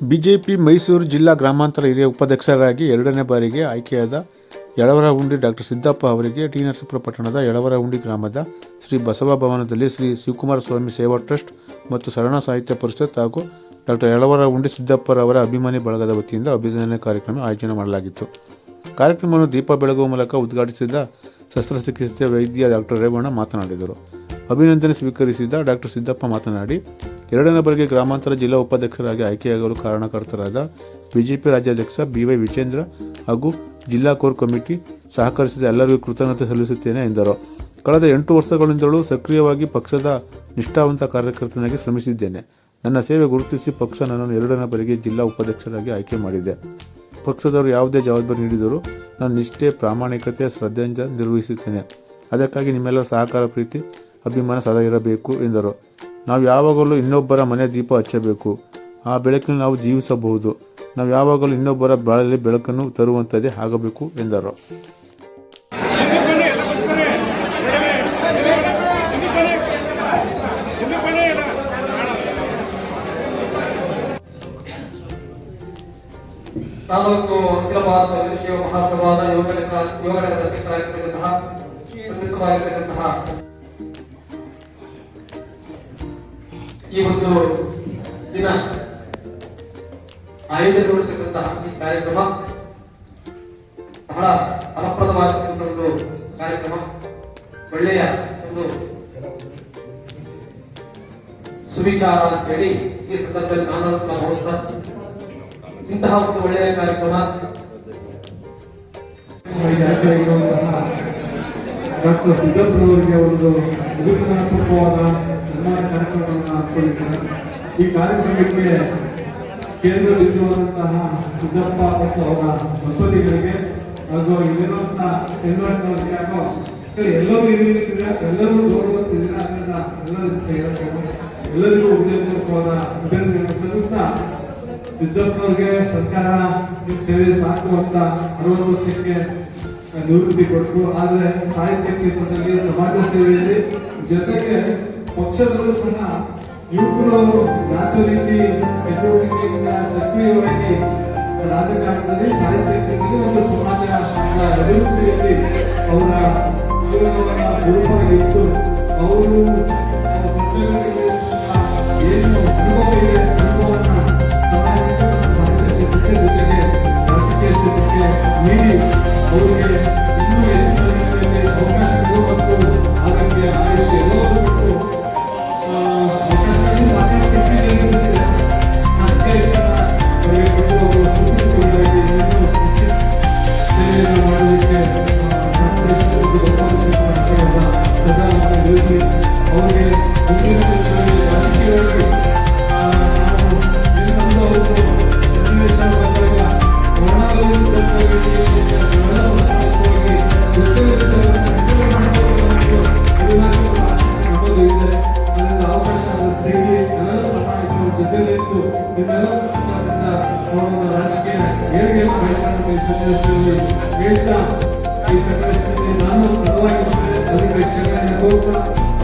BJP Mysuru ಜಿಲ್ಲಾ ಗ್ರಾಮಾಂತರ ಹಿರಿಯ ಉಪಾಧ್ಯಕ್ಷರಾಗಿ ಎರಡನೇ ಬಾರಿಗೆ ಆಯ್ಕೆಯಾದ ಯಳವರಹುಂಡಿ ಡಾಕ್ಟರ್ ಸಿದ್ದಪ್ಪ ಅವರಿಗೆ ಟಿ ನರಸೀಪುರ ಪಟ್ಟಣದ ಯಳವರಹುಂಡಿ ಗ್ರಾಮದ ಶ್ರೀ ಬಸವ ಭವನದಲ್ಲಿ ಶ್ರೀ ಶಿವಕುಮಾರ ಸ್ವಾಮಿ ಸೇವಾ ಟ್ರಸ್ಟ್ ಮತ್ತು ಶರಣ ಸಾಹಿತ್ಯ ಪರಿಷತ್ ಹಾಗೂ ಡಾಕ್ಟರ್ ಯಳವರಹುಂಡಿ ಸಿದ್ದಪ್ಪರವರ ಅಭಿಮಾನಿ ಬಳಗದ ವತಿಯಿಂದ ಅಭಿನಂದನೆ ಕಾರ್ಯಕ್ರಮ ಆಯೋಜನೆ ಮಾಡಲಾಗಿತ್ತು. ಕಾರ್ಯಕ್ರಮವನ್ನು ದೀಪ ಬೆಳಗುವ ಮೂಲಕ ಉದ್ಘಾಟಿಸಿದ ಶಸ್ತ್ರಚಿಕಿತ್ಸೆ ವೈದ್ಯ ಡಾಕ್ಟರ್ ರೇವಣ್ಣ ಮಾತನಾಡಿದರು. ಅಭಿನಂದನೆ ಸ್ವೀಕರಿಸಿದ ಡಾಕ್ಟರ್ ಸಿದ್ದಪ್ಪ ಮಾತನಾಡಿ ಎರಡನೇ ಬಾರಿಗೆ ಗ್ರಾಮಾಂತರ ಜಿಲ್ಲಾ ಉಪಾಧ್ಯಕ್ಷರಾಗಿ ಆಯ್ಕೆಯಾಗಲು ಕಾರಣಕರ್ತರಾದ ಬಿಜೆಪಿ ರಾಜ್ಯಾಧ್ಯಕ್ಷ ಬಿ ವೈ ವಿಜೇಂದ್ರ ಹಾಗೂ ಜಿಲ್ಲಾ ಕೋರ್ ಕಮಿಟಿ ಸಹಕರಿಸಿದ ಎಲ್ಲರಿಗೂ ಕೃತಜ್ಞತೆ ಸಲ್ಲಿಸುತ್ತೇನೆ ಎಂದರು. ಕಳೆದ ಎಂಟು ವರ್ಷಗಳಿಂದಲೂ ಸಕ್ರಿಯವಾಗಿ ಪಕ್ಷದ ನಿಷ್ಠಾವಂತ ಕಾರ್ಯಕರ್ತನಾಗಿ ಶ್ರಮಿಸಿದ್ದೇನೆ. ನನ್ನ ಸೇವೆ ಗುರುತಿಸಿ ಪಕ್ಷ ನನ್ನನ್ನು ಎರಡನೇ ಬಾರಿಗೆ ಜಿಲ್ಲಾ ಉಪಾಧ್ಯಕ್ಷರಾಗಿ ಆಯ್ಕೆ ಮಾಡಿದೆ. ಪಕ್ಷದವರು ಯಾವುದೇ ಜವಾಬ್ದಾರಿ ನೀಡಿದರೂ ನಾನು ನಿಷ್ಠೆ, ಪ್ರಾಮಾಣಿಕತೆ ಶ್ರದ್ಧೆಯಿಂದ ನಿರ್ವಹಿಸುತ್ತೇನೆ. ಅದಕ್ಕಾಗಿ ನಿಮ್ಮೆಲ್ಲರ ಸಹಕಾರ, ಪ್ರೀತಿ, ಅಭಿಮಾನ ಸದಾ ಇರಬೇಕು ಎಂದರು. ನಾವು ಯಾವಾಗಲೂ ಇನ್ನೊಬ್ಬರ ಮನೆ ದೀಪ ಹಚ್ಚಬೇಕು. ಆ ಬೆಳಕನ್ನು ನಾವು ಜೀವಿಸಬಹುದು. ನಾವು ಯಾವಾಗಲೂ ಇನ್ನೊಬ್ಬರ ಬಾಳಲ್ಲಿ ಬೆಳಕನ್ನು ತರುವಂಥದ್ದೇ ಆಗಬೇಕು ಎಂದರು. ತಾಲೂಕು ಅಖಿಲ ಭಾರತ ಶಿವ ಮಹಾಸಭಾದ ಸಂಯುಕ್ತವಾಗಿರ್ತಕ್ಕಂತಹ ಈ ಒಂದು ದಿನ ಆಯೋಜನೆಗೊಳ್ತಕ್ಕಂತಹ ಈ ಕಾರ್ಯಕ್ರಮ ಬಹಳ ಫಲಪ್ರದವಾಗಿರ್ತಕ್ಕಂಥ ಒಂದು ಕಾರ್ಯಕ್ರಮ, ಒಳ್ಳೆಯ ಒಂದು ಸುವಿಚಾರ ಅಂತ ಹೇಳಿ ಈ ಸಂದರ್ಭದಲ್ಲಿ ನಾನು ಭಾವಿಸ್ತಾ ಇಂತಹ ಒಂದು ಒಳ್ಳೆಯ ಕಾರ್ಯಕ್ರಮ. ಡಾಕ್ಟರ್ ಸಿದ್ದಪ್ಪನವರಿಗೆ ಒಂದು ಅಭಿಮಾನಪೂರ್ವಕವಾದ ಸನ್ಮಾನ ಕಾರ್ಯಕ್ರಮವನ್ನು ಹಾಕೊಂಡಿದ್ದಾರೆ ಈ ಕಾರ್ಯಕ್ರಮಕ್ಕೆ ಕೇಂದ್ರದಲ್ಲಿರುವಂತಹ ಸಿದ್ದಪ್ಪ ಮತ್ತು ಅವರ ದಂಪತಿಗಳಿಗೆ ಹಾಗೂ ಇಲ್ಲಿರುವಂತಹ ಚಂದ್ರಣ್ಣವರಿಗೆ ಹಾಗೂ ಎಲ್ಲರೂ ಇಲ್ಲಿದ್ದೀರ ಎಲ್ಲರೂ ಗೌರವಿಸ್ತಿದ್ದೀರ ಅದರಿಂದ ಎಲ್ಲರೂ ಇಷ್ಟ ಇರಬೇಕು ಎಲ್ಲರಿಗೂ ಉದ್ಯೋಗವಾದ ಅಭಿನಂದನೆ ಸಲ್ಲಿಸ್ತಾ ಸಿದ್ದಪ್ಪನವ್ರಿಗೆ ಸರ್ಕಾರ ಸೇವೆ ಸಾಕು ಅಂತ ಅರವತ್ತು ವರ್ಷಕ್ಕೆ ನಿವೃತ್ತಿ ಕೊಟ್ಟು ಆದರೆ ಸಾಹಿತ್ಯ ಕ್ಷೇತ್ರದಲ್ಲಿ, ಸಮಾಜ ಸೇವೆಯಲ್ಲಿ ಜೊತೆಗೆ ಪಕ್ಷದಲ್ಲೂ ಸಹ ಯುವಕರು ನಾಚೋ ರೀತಿ ಚಟುವಟಿಕೆಯಿಂದ ಸಕ್ರಿಯವಾಗಿ ರಾಜಕಾರಣದಲ್ಲಿ ಸಾಹಿತ್ಯ ಕ್ಷೇತ್ರದಲ್ಲಿ ಒಂದು ಸಮಾಜ ಅಭಿವೃದ್ಧಿಯಲ್ಲಿ ಅವರ ಜೀವನವನ್ನು ಗುರುಪಾಗಿಟ್ಟು ಅವರು ಸೇರಿ ಎಲ್ಲರೂ ಪ್ರಮಾಣ ಹೆಚ್ಚಿನ ಜೊತೆಯಲ್ಲಿ ಇದ್ದು ನಿನ್ನೆಲ್ಲರೂ ರಾಜಕೀಯ ಏಳಿಗೆಯನ್ನು ಬಯಸಿಕೊಂಡು ಈ ಸನ್ನಿವೇಶದಲ್ಲಿ ಹೇಳ್ತಾ ಈ